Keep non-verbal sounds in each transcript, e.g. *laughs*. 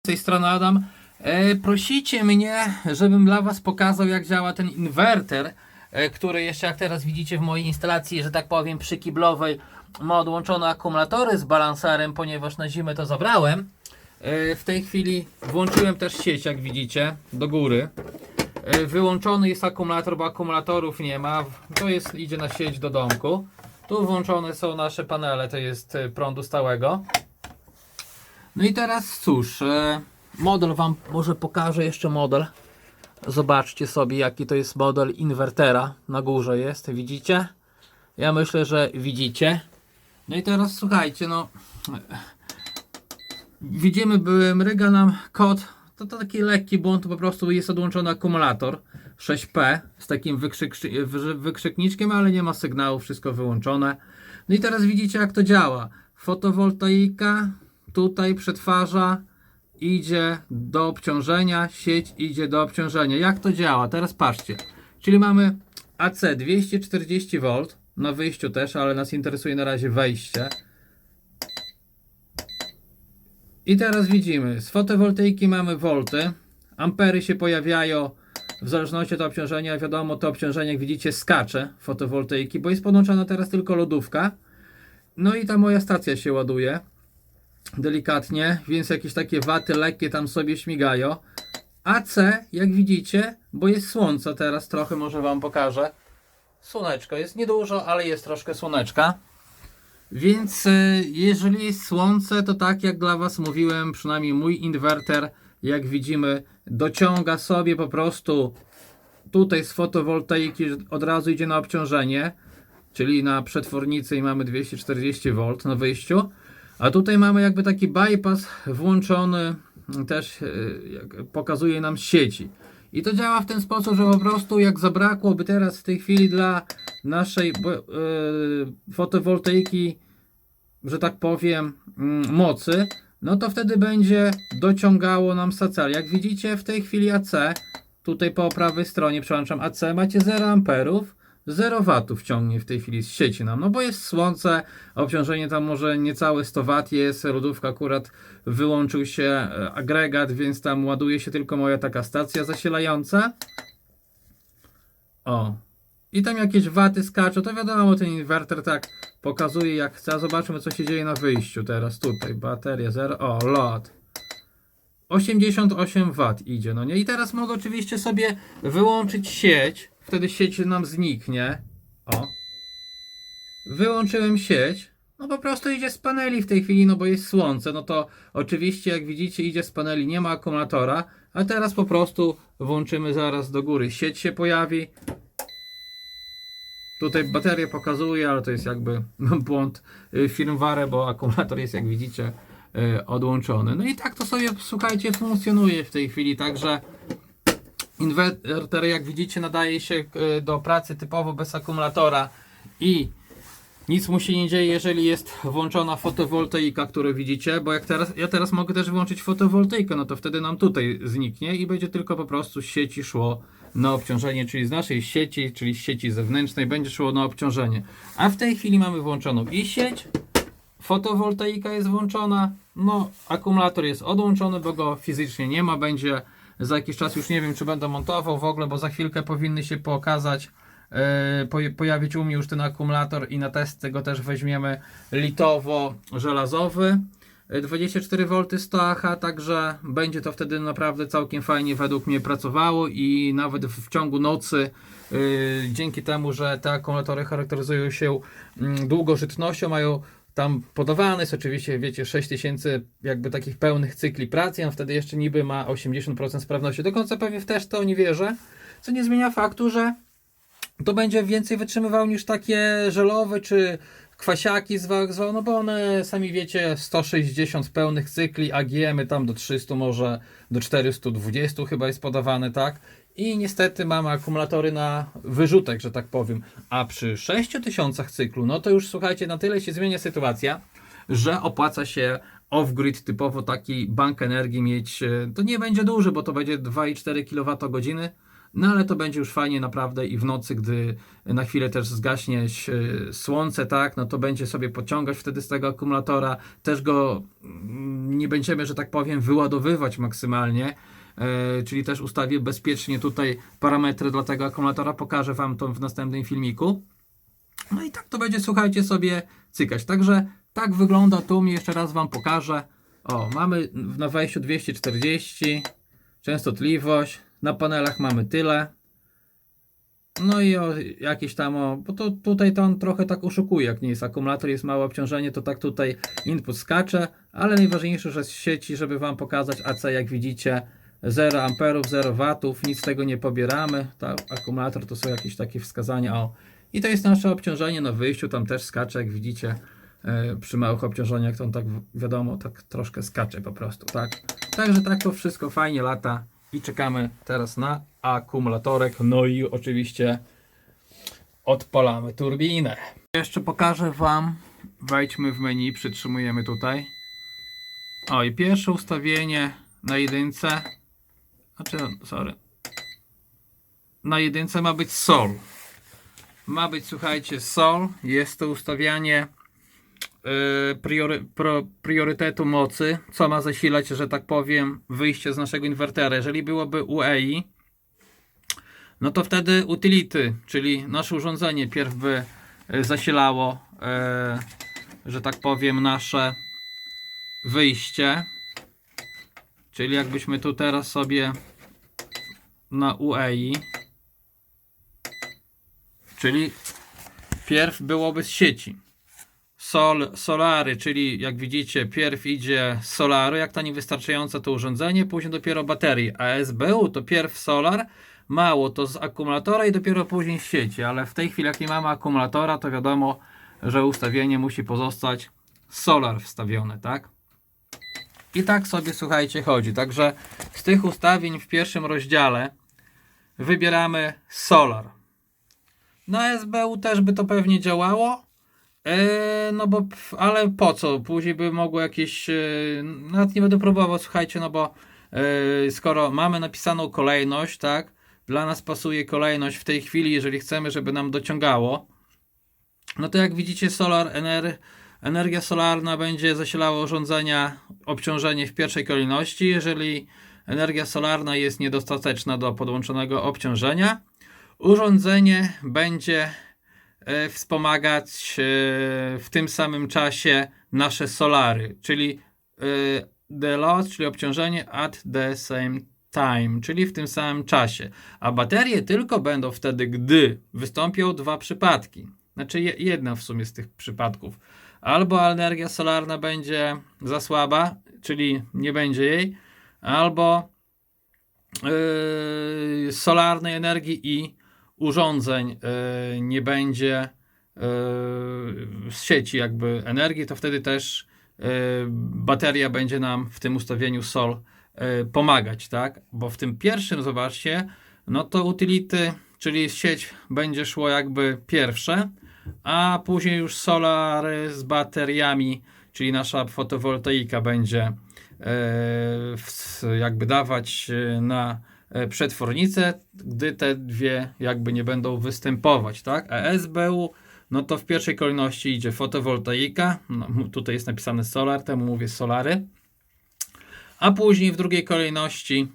Z tej strony Adam. E, prosicie mnie, żebym dla Was pokazał, jak działa ten inwerter, e, który jeszcze jak teraz widzicie w mojej instalacji, że tak powiem, przykiblowej, ma odłączone akumulatory z balanserem, ponieważ na zimę to zabrałem. E, w tej chwili włączyłem też sieć, jak widzicie, do góry. E, wyłączony jest akumulator, bo akumulatorów nie ma. To jest, idzie na sieć do domku. Tu włączone są nasze panele, to jest e, prądu stałego. No i teraz cóż, e, model Wam może pokażę jeszcze model. Zobaczcie sobie jaki to jest model inwertera. Na górze jest, widzicie? Ja myślę, że widzicie. No i teraz słuchajcie, no widzimy, by mryga nam kod. To, to taki lekki błąd, po prostu jest odłączony akumulator 6P z takim wykrzyk, wy- wykrzykniczkiem, ale nie ma sygnału, wszystko wyłączone. No i teraz widzicie jak to działa. Fotowoltaika tutaj przetwarza, idzie do obciążenia, sieć idzie do obciążenia. Jak to działa? Teraz patrzcie. Czyli mamy AC 240V na wyjściu też, ale nas interesuje na razie wejście. I teraz widzimy, z fotowoltaiki mamy wolty, ampery się pojawiają w zależności od obciążenia. Wiadomo, to obciążenie, jak widzicie, skacze fotowoltaiki, bo jest podłączona teraz tylko lodówka. No i ta moja stacja się ładuje delikatnie, więc jakieś takie waty lekkie tam sobie śmigają. AC, jak widzicie, bo jest słońce teraz trochę, może Wam pokażę. Słoneczko jest niedużo, ale jest troszkę słoneczka. Więc y, jeżeli jest słońce, to tak jak dla Was mówiłem, przynajmniej mój inwerter, jak widzimy, dociąga sobie po prostu tutaj z fotowoltaiki od razu idzie na obciążenie, czyli na przetwornicy i mamy 240V na wyjściu. A tutaj mamy jakby taki bypass włączony, też jak pokazuje nam sieci. I to działa w ten sposób, że po prostu jak zabrakłoby teraz w tej chwili dla naszej y, fotowoltaiki, że tak powiem, mm, mocy, no to wtedy będzie dociągało nam stacja. Jak widzicie w tej chwili AC, tutaj po prawej stronie, przełączam AC, macie 0 amperów, 0 watów ciągnie w tej chwili z sieci nam, no bo jest słońce, obciążenie tam może niecałe 100 wat jest, lodówka akurat wyłączył się e, agregat, więc tam ładuje się tylko moja taka stacja zasilająca. O. I tam jakieś waty skaczą, to wiadomo, ten inwerter tak pokazuje jak chce. Zobaczmy co się dzieje na wyjściu teraz tutaj. Bateria 0, o, lot. 88 W idzie, no nie? I teraz mogę oczywiście sobie wyłączyć sieć, wtedy sieć nam zniknie. O. Wyłączyłem sieć. No po prostu idzie z paneli w tej chwili, no bo jest słońce. No to oczywiście jak widzicie idzie z paneli, nie ma akumulatora. A teraz po prostu włączymy zaraz do góry. Sieć się pojawi. Tutaj baterię pokazuje, ale to jest jakby błąd y, firmware, bo akumulator jest jak widzicie y, odłączony. No i tak to sobie słuchajcie funkcjonuje w tej chwili, także inwerter jak widzicie nadaje się y, do pracy typowo bez akumulatora i nic mu się nie dzieje, jeżeli jest włączona fotowoltaika, którą widzicie, bo jak teraz, ja teraz mogę też wyłączyć fotowoltaikę, no to wtedy nam tutaj zniknie i będzie tylko po prostu z sieci szło na obciążenie, czyli z naszej sieci, czyli z sieci zewnętrznej będzie szło na obciążenie. A w tej chwili mamy włączoną i sieć, fotowoltaika jest włączona, no akumulator jest odłączony, bo go fizycznie nie ma, będzie za jakiś czas, już nie wiem czy będę montował w ogóle, bo za chwilkę powinny się pokazać e, poja- pojawić u mnie już ten akumulator i na testy go też weźmiemy litowo-żelazowy. E, 24V 100 Ah, także będzie to wtedy naprawdę całkiem fajnie według mnie pracowało i nawet w, w ciągu nocy e, dzięki temu, że te akumulatory charakteryzują się mm, długożytnością, mają tam podawane jest oczywiście, wiecie, 6000 jakby takich pełnych cykli pracy, a wtedy jeszcze niby ma 80% sprawności. Do końca pewnie w też to nie wierzę, co nie zmienia faktu, że to będzie więcej wytrzymywał niż takie żelowe czy kwasiaki zwał, zwał, no bo one sami wiecie 160 pełnych cykli, AGM-y tam do 300 może do 420 chyba jest podawane, tak? I niestety mamy akumulatory na wyrzutek, że tak powiem. A przy 6000 cyklu, no to już słuchajcie, na tyle się zmienia sytuacja, że opłaca się off-grid typowo taki bank energii mieć. e, To nie będzie duży, bo to będzie 2,4 kWh No ale to będzie już fajnie naprawdę i w nocy, gdy na chwilę też zgaśnie słońce, tak, no to będzie sobie podciągać wtedy z tego akumulatora. Też go mm, nie będziemy, że tak powiem, wyładowywać maksymalnie. E, czyli też ustawię bezpiecznie tutaj parametry dla tego akumulatora. Pokażę Wam to w następnym filmiku. No i tak to będzie, słuchajcie, sobie cykać. Także tak wygląda tu. Mnie jeszcze raz Wam pokażę. O, mamy na wejściu 240 częstotliwość. Na panelach mamy tyle. No i o, jakieś tam, o, bo to tutaj to on trochę tak oszukuje, jak nie jest akumulator, jest małe obciążenie, to tak tutaj input skacze, ale najważniejsze, że z sieci, żeby Wam pokazać AC, jak widzicie, 0 amperów, 0 watów, nic z tego nie pobieramy, ta akumulator to są jakieś takie wskazania, o. I to jest nasze obciążenie na wyjściu, tam też skacze, jak widzicie, e, przy małych obciążeniach, to on tak, wiadomo, tak troszkę skacze po prostu, tak. Także tak to wszystko fajnie lata i czekamy teraz na akumulatorek, no i oczywiście odpalamy turbinę. Jeszcze pokażę Wam, wejdźmy w menu, przytrzymujemy tutaj. O i pierwsze ustawienie na jedynce, znaczy, sorry, na jedynce ma być sol. Ma być, słuchajcie, sol, jest to ustawianie yy, priory, priorytetu mocy, co ma zasilać, że tak powiem, wyjście z naszego inwertera. Jeżeli byłoby UEI, no to wtedy utility, czyli nasze urządzenie pierw by y, zasilało, e, że tak powiem, nasze wyjście. Czyli jakbyśmy tu teraz sobie na UEI, czyli pierw byłoby z sieci. Sol, solary, czyli jak widzicie, pierw idzie z solary, jak to niewystarczające to urządzenie, później dopiero baterii. A SBU to pierw solar, mało to z akumulatora i dopiero później z sieci. Ale w tej chwili, jak nie mamy akumulatora, to wiadomo, że ustawienie musi pozostać solar wstawione, tak? I tak sobie, słuchajcie, chodzi. Także z tych ustawień w pierwszym rozdziale wybieramy solar. Na SBU też by to pewnie działało. Eee, no bo, ale po co? Później by mogło jakieś. E, nawet nie będę próbował, słuchajcie, no bo e, skoro mamy napisaną kolejność, tak? Dla nas pasuje kolejność w tej chwili, jeżeli chcemy, żeby nam dociągało. No to jak widzicie, solar ener, energia solarna będzie zasilała urządzenia obciążenie w pierwszej kolejności. Jeżeli energia solarna jest niedostateczna do podłączonego obciążenia, urządzenie będzie e, wspomagać e, w tym samym czasie nasze solary, czyli e, the load, czyli obciążenie at the same time, czyli w tym samym czasie. A baterie tylko będą wtedy, gdy wystąpią dwa przypadki. Znaczy je- jedna w sumie z tych przypadków. Albo energia solarna będzie za słaba, czyli nie będzie jej, albo yy, solarnej energii i urządzeń yy, nie będzie yy, z sieci jakby energii, to wtedy też yy, bateria będzie nam w tym ustawieniu SOL yy, pomagać, tak? Bo w tym pierwszym, zobaczcie, no to utility, czyli sieć będzie szło jakby pierwsze, a później już solary z bateriami, czyli nasza fotowoltaika będzie e, jakby dawać e, na e, przetwornicę, gdy te dwie jakby nie będą występować, tak? A SBU, no to w pierwszej kolejności idzie fotowoltaika, no, tutaj jest napisane solar, temu mówię solary, a później w drugiej kolejności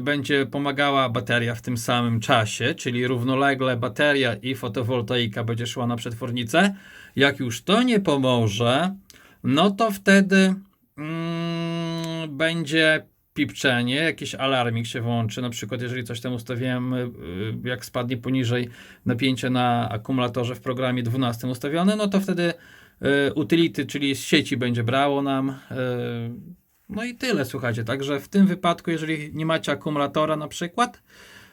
będzie pomagała bateria w tym samym czasie, czyli równolegle bateria i fotowoltaika będzie szła na przetwornicę. Jak już to nie pomoże, no to wtedy mm, będzie pipczenie, jakiś alarmik się włączy, na przykład jeżeli coś tam ustawiłem, y, y, jak spadnie poniżej napięcia na akumulatorze w programie 12 ustawione, no to wtedy y, utility, czyli z sieci będzie brało nam. No i tyle, słuchajcie. Także w tym wypadku, jeżeli nie macie akumulatora na przykład,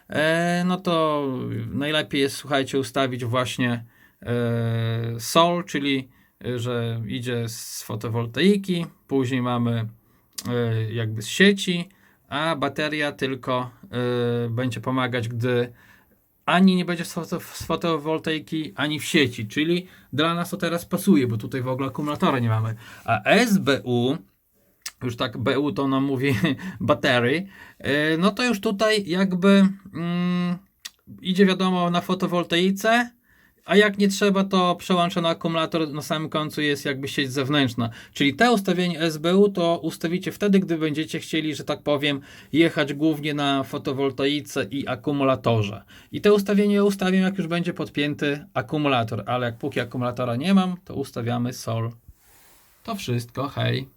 e, no to najlepiej jest, słuchajcie, ustawić właśnie e, sol, czyli e, że idzie z fotowoltaiki, później mamy jakby z sieci, a bateria tylko będzie pomagać, gdy ani nie będzie z fotowoltaiki, ani w sieci, czyli dla nas to teraz pasuje, bo tutaj w ogóle akumulatora nie mamy. A SBU już tak BU to nam mówi *laughs* batery, e, no to już tutaj jakby mm, idzie wiadomo na fotowoltaice, a jak nie trzeba, to przełączony akumulator na samym końcu jest jakby sieć zewnętrzna. Czyli te ustawienie SBU to ustawicie wtedy, gdy będziecie chcieli, że tak powiem, jechać głównie na fotowoltaice i akumulatorze. I te ustawienie ustawię, jak już będzie podpięty akumulator, ale jak póki akumulatora nie mam, to ustawiamy SOL. To wszystko, hej.